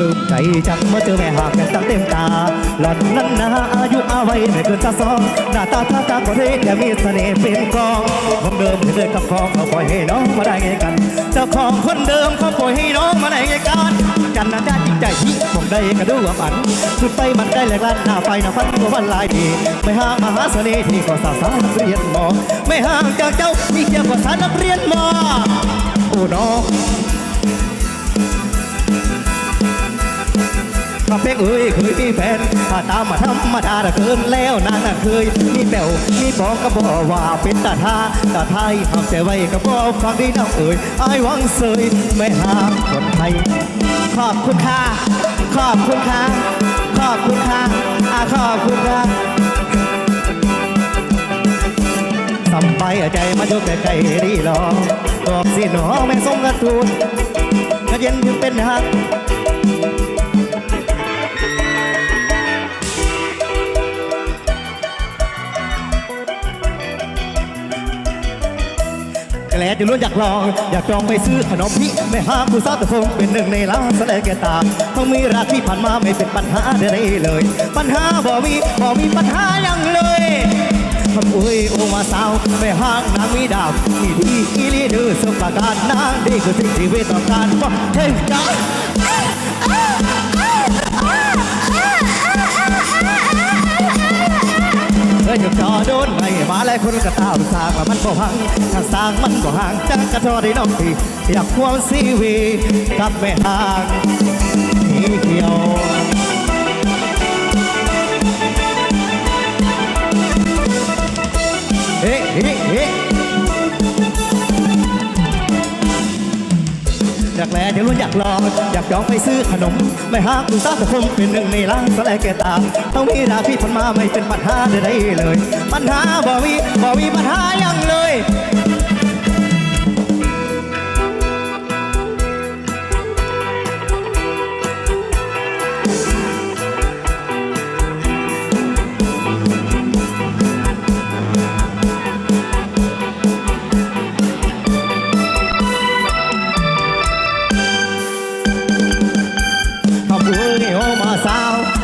ลืมใจจังเมื่อเจอแม่หากกันตั้งเต็มตาหล่อนนั้นนะอายุอาวัยไม่เกินตาสองหน้าตาท่าทางก็เท่แต่มีเสน่ห์เป็นกองของเดิมที่เคยกับของเขาปล่อยให้น้องมาได้ไงกัน เจ้าของคนเดิมเขาปล่อยให้น้องมาได้ไงกันกันนะได้จริงใจที่ผมได้กระดูกฝันสุดไปมันได้แหลกล้านหน้าไฟหน้าฟันก็วันลายดีไม่ห่างมหาเสน่ห์ที่ก็สาวสาวนักเรียนมอไม่ห่างจากเจ้ามีเกียรติกว่าสาวนักเรียนมอโอ้น้อง ถ้าเพลงเอ้ยเคยมีแฟนถ้าตามมาธรรมดาเกินแล้วนางน่ะเคยมีแป๋วมีบอกก็บอกว่าเป็นตาทาตาไทยหากใจไว้ก็บอกฟังดีน้องเอ้ยไอ้ายหวังเสยไม่หามคนไทย ขอบคุณค่ะ ขอบคุณค่ะ ขอบคุณค่ะอาขอบคุณค่ะสำไปใจมาอยู่ใกลดีรอบอกสิหนองแม่สมกระตูนกระเย็นถึงเป็นหัก แกลจะล้วนอยากลอง อยากจองไปซื้อขนมพี่ไม่ห้ามผู้สาวแต่คงเป็นหนึ่งในล้านแสดงแกตาต้องมีรักที่ผ่านมาไม่เป็นปัญหาใดๆเลย ปัญหาบ่มีบ่มีปัญหาอยังเลยคำอุ้ยโอมาสาวไม่ห่างนางมีดาวที่ดีอีลีเดือสมประการนางดีคือสิ่งที่เวทต้องการว่าเฮ้ยจ้า คนก็ตามสร้างว่ามันบ่พังทางสร้างมันก็ห่างจากกระทอได้น้องพี่อยากควงซีวีกับแม่ห่างนี่เกี่ยวเฮ้เฮ้เฮ้ อยากแลเดี๋ยวรู้อยากลอง อยากจองไปซื้อขนม ไม่หากคุณสาวแต่คงเป็นหนึ่งในล้านสลายแกตาต้องมีราพี่พันมาไม่เป็นปัญหาใดๆเลย ปัญหาบ่มีบ่มีปัญหาอยัง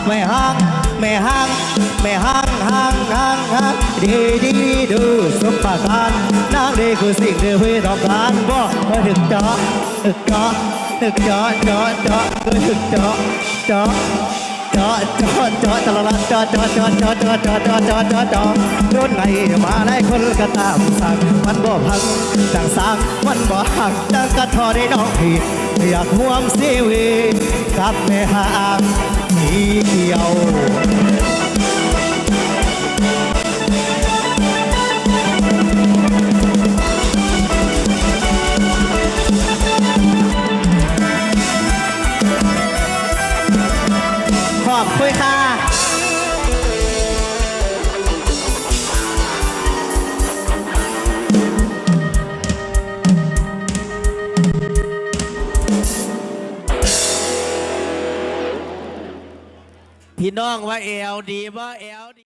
ไม่ห่างไม่ห่างไม่ห่างห่างห่างห่างดีดีดูสุภาการนางดีคือสิ่งที่พี่ต้องการบอกมาถึงจอถึงจอถึงจอจอจอคือถึงจอจอจอจอจอจอละจอจอจอจอจอจอจอจอจอจอโดนไหนมาหลายคนก็ตามสั่งมันบ่พังจังสร้างมันบ่หักจังกระทอได้น้องพี่อยากห่วงซีวีกับแม่หาง เดียว พี่น้องว่าเอลดีบ่เอลดี